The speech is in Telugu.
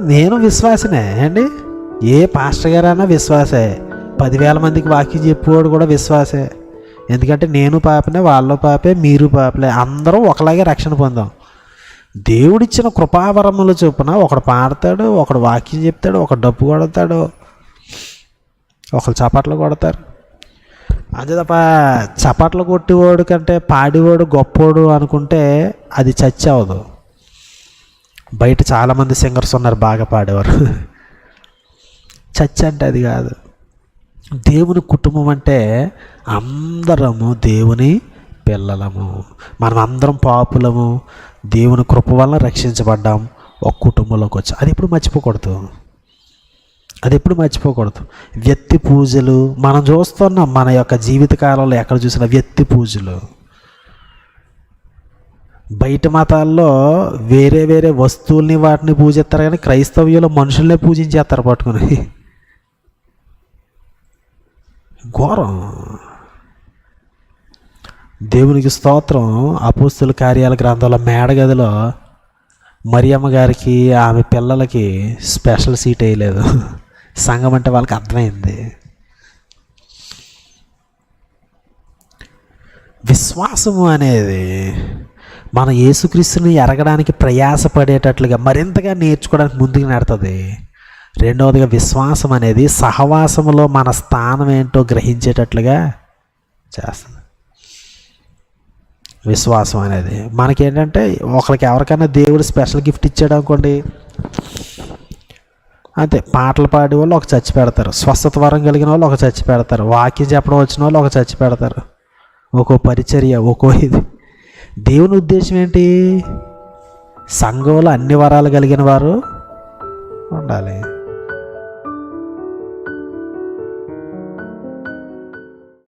నేను విశ్వాసనే అండి ఏ పాస్టర్ గారైనా విశ్వాసే. పదివేల మందికి వాక్యం చెప్పేవాడు కూడా విశ్వాసే. ఎందుకంటే నేను పాపనే వాళ్ళు పాపే మీరు పాపలే. అందరూ ఒకలాగే రక్షణ పొందాం. దేవుడిచ్చిన కృపావరములు చొప్పున ఒకడు పాడతాడు ఒకడు వాక్యం చెప్తాడు ఒకడు డబ్బు కొడతాడు ఒకరు చపాట్లు కొడతారు. అంతే తప్ప చప్పట్లు కొట్టేవాడు కంటే పాడేవాడు గొప్పోడు అనుకుంటే అది చచ్చి అవ్వదు. బయట చాలామంది సింగర్స్ ఉన్నారు బాగా పాడేవారు. చచ్చి అంటే అది కాదు. దేవుని కుటుంబం అంటే అందరము దేవుని పిల్లలము. మనం అందరం పాపులము. దేవుని కృప వల్ల రక్షించబడ్డాం. ఒక కుటుంబంలోకి వచ్చాం. అది ఎప్పుడు మర్చిపోకూడదు. అది ఎప్పుడు మర్చిపోకూడదు. వ్యక్తి పూజలు మనం చూస్తున్నాం మన యొక్క జీవితకాలంలో ఎక్కడ చూసినా వ్యక్తి పూజలు. బయట మతాల్లో వేరే వేరే వస్తువుల్ని వాటిని పూజిస్తారు కానీ క్రైస్తవ్యంలో మనుషుల్నే పూజించేస్తారు పట్టుకుని. ఘోరం. దేవునికి స్తోత్రం అపోస్తుల కార్యాల గ్రంథంలో మేడగదిలో మరియమ్మ గారికి ఆమె పిల్లలకి స్పెషల్ సీట్ వేయలేదు. సంఘం అంటే వాళ్ళకి అర్థమైంది. విశ్వాసము అనేది మన యేసుక్రీస్తుని ఎరగడానికి ప్రయాసపడేటట్లుగా మరింతగా నేర్చుకోవడానికి ముందుకు నెడుతుంది. రెండవదిగా విశ్వాసం అనేది సహవాసములో మన స్థానం ఏంటో గ్రహించేటట్లుగా చేస్తుంది. విశ్వాసం అనేది మనకేంటంటే ఒకరికి ఎవరికైనా దేవుడు స్పెషల్ గిఫ్ట్ ఇచ్చాడు అనుకోండి అంతే. పాటలు పాడే వాళ్ళు ఒక చచ్చి పెడతారు. స్వస్థత వరం కలిగిన వాళ్ళు ఒక చచ్చి పెడతారు. వాక్యం చెప్పడం వచ్చిన వాళ్ళు ఒక చచ్చి పెడతారు. ఒక్కో పరిచర్య ఒక్కో ఇది. దేవుని ఉద్దేశం ఏంటి? సంఘంలో అన్ని వరాలు కలిగిన వారు ఉండాలి.